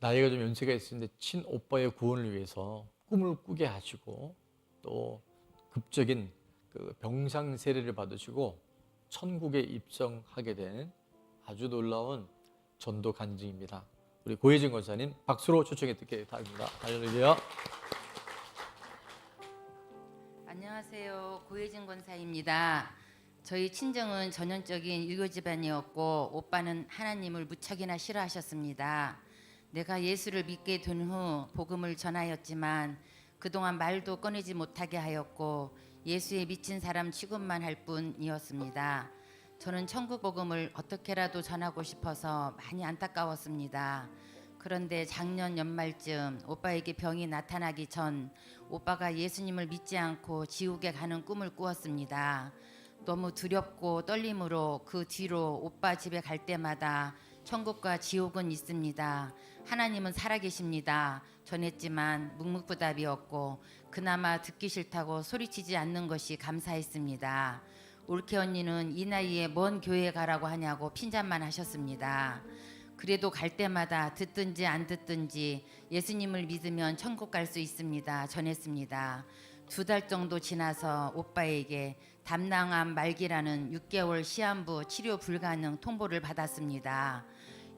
나이가 좀 연세가 있으는데 친 오빠의 구원을 위해서 꿈을 꾸게 하시고 또 급적인 그 병상 세례를 받으시고 천국에 입성하게 된 아주 놀라운 전도 간증입니다. 우리 고혜진 권사님 박수로 초청해 바랍니다. 할렐루야. 안녕하세요. 고혜진 권사입니다. 저희 친정은 전형적인 유교 집안이었고 오빠는 하나님을 무척이나 싫어하셨습니다. 내가 예수를 믿게 된 후 복음을 전하였지만 그동안 말도 꺼내지 못하게 하였고 예수에 미친 사람 취급만 할 뿐이었습니다. 저는 천국 복음을 어떻게라도 전하고 싶어서 많이 안타까웠습니다. 그런데 작년 연말쯤 오빠에게 병이 나타나기 전 오빠가 예수님을 믿지 않고 지옥에 가는 꿈을 꾸었습니다. 너무 두렵고 떨림으로 그 뒤로 오빠 집에 갈 때마다 천국과 지옥은 있습니다. 하나님은 살아계십니다. 전했지만 묵묵부답이었고 그나마 듣기 싫다고 소리치지 않는 것이 감사했습니다. 올케 언니는 이 나이에 먼 교회에 가라고 하냐고 핀잔만 하셨습니다. 그래도 갈 때마다 듣든지 안 듣든지 예수님을 믿으면 천국 갈 수 있습니다. 전했습니다. 두 달 정도 지나서 오빠에게 담낭암 말기라는 6개월 시한부 치료 불가능 통보를 받았습니다.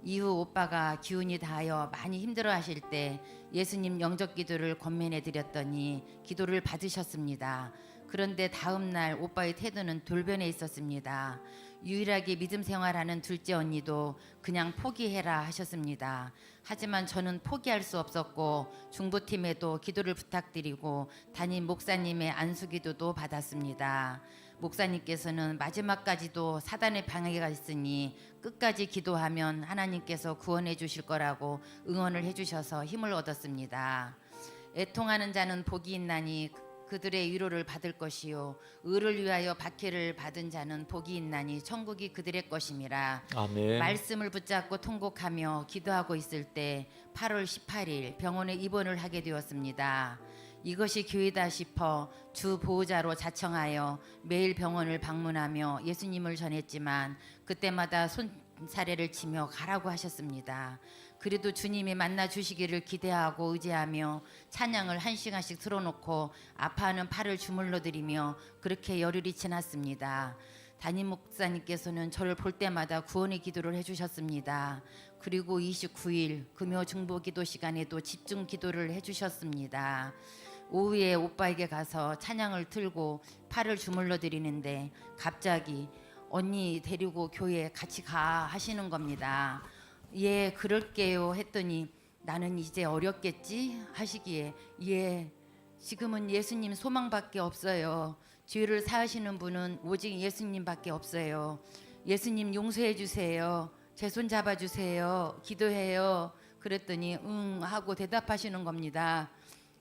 이후 오빠가 기운이 다하여 많이 힘들어하실 때 예수님 영적 기도를 권면해 드렸더니 기도를 받으셨습니다. 그런데 다음 날 오빠의 태도는 돌변해 있었습니다. 유일하게 믿음 생활하는 둘째 언니도 그냥 포기해라 하셨습니다. 하지만 저는 포기할 수 없었고 중부팀에도 기도를 부탁드리고 담임 목사님의 안수 기도도 받았습니다. 목사님께서는 마지막까지도 사단의 방해가 있으니 끝까지 기도하면 하나님께서 구원해 주실 거라고 응원을 해 주셔서 힘을 얻었습니다. 애통하는 자는 복이 있나니 그들의 위로를 받을 것이요 의를 위하여 박해를 받은 자는 복이 있나니 천국이 그들의 것임이라 아멘. 말씀을 붙잡고 통곡하며 기도하고 있을 때 8월 18일 병원에 입원을 하게 되었습니다. 이것이 교회다 싶어 주 보호자로 자청하여 매일 병원을 방문하며 예수님을 전했지만 그때마다 손사래를 치며 가라고 하셨습니다. 그래도 주님이 만나 주시기를 기대하고 의지하며 찬양을 한 시간씩 틀어놓고 아파하는 팔을 주물러 드리며 그렇게 열흘이 지났습니다. 담임 목사님께서는 저를 볼 때마다 구원의 기도를 해주셨습니다. 그리고 29일 금요 중보 기도 시간에도 집중 기도를 해주셨습니다. 오후에 오빠에게 가서 찬양을 틀고 팔을 주물러 드리는데 갑자기 언니 데리고 교회 같이 가 하시는 겁니다. 예, 그럴게요 했더니 나는 이제 어렵겠지 하시기에 예, 지금은 예수님 소망밖에 없어요. 죄를 사하시는 분은 오직 예수님밖에 없어요. 예수님 용서해 주세요. 제 손 잡아 주세요. 기도해요. 그랬더니 응 하고 대답하시는 겁니다.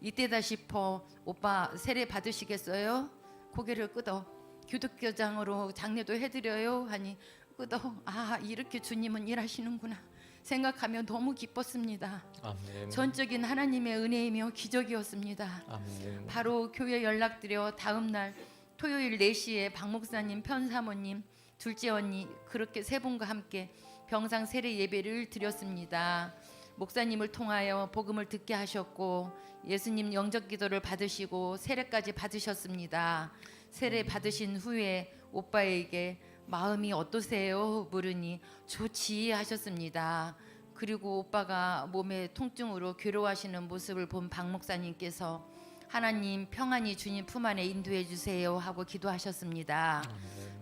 이때다 싶어 오빠 세례 받으시겠어요? 고개를 끄덕 기독교장으로 장례도 해드려요 하니 끄덕 아 이렇게 주님은 일하시는구나 생각하며 너무 기뻤습니다. 아멘. 전적인 하나님의 은혜이며 기적이었습니다. 아멘. 바로 교회 연락드려 다음 날 토요일 4시에 박 목사님, 편 사모님, 둘째 언니 그렇게 세 분과 함께 병상 세례 예배를 드렸습니다. 목사님을 통하여 복음을 듣게 하셨고 예수님 영적 기도를 받으시고 세례까지 받으셨습니다. 세례 받으신 후에 오빠에게 마음이 어떠세요? 물으니 좋지 하셨습니다. 그리고 오빠가 몸에 통증으로 괴로워하시는 모습을 본 박 목사님께서 하나님 평안히 주님 품 안에 인도해 주세요 하고 기도하셨습니다.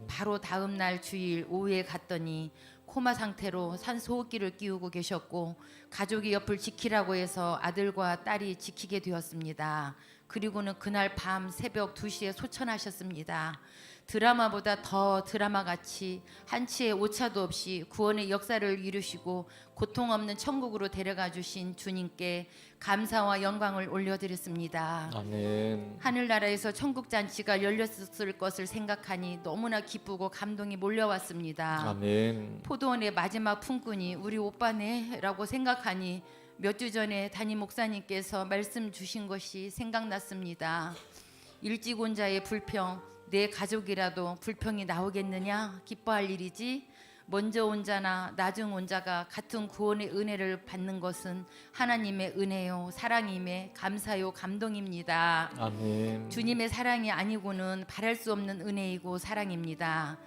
바로 다음 날 주일 오후에 갔더니 코마 상태로 산소호흡기를 끼우고 계셨고 가족이 옆을 지키라고 해서 아들과 딸이 지키게 되었습니다. 그리고는 그날 밤 새벽 2시에 소천하셨습니다. 드라마보다 더 드라마 같이 한치의 오차도 없이 구원의 역사를 이루시고 고통 없는 천국으로 데려가 주신 주님께 감사와 영광을 올려드렸습니다. 아멘. 하늘나라에서 천국 잔치가 열렸을 것을 생각하니 너무나 기쁘고 감동이 몰려왔습니다. 아멘. 포도원의 마지막 품꾼이 우리 오빠네라고 생각하니 몇 주 전에 담임 목사님께서 말씀 주신 것이 생각났습니다. 일찍 온 자의 불평, 내 가족이라도 불평이 나오겠느냐? 기뻐할 일이지. 먼저 온 자나 나중 온 자가 같은 구원의 은혜를 받는 것은 하나님의 은혜요 사랑임에 감사요 감동입니다. 아멘. 주님의 사랑이 아니고는 바랄 수 없는 은혜이고 사랑입니다.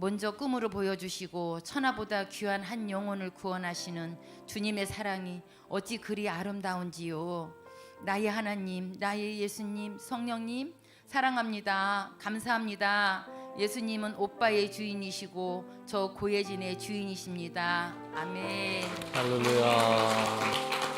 먼저 꿈으로 보여주시고 천하보다 귀한 한 영혼을 구원하시는 주님의 사랑이 어찌 그리 아름다운지요. 나의 하나님, 나의 예수님, 성령님 사랑합니다. 감사합니다. 예수님은 오빠의 주인이시고 저 고예진의 주인이십니다. 아멘. 할렐루야.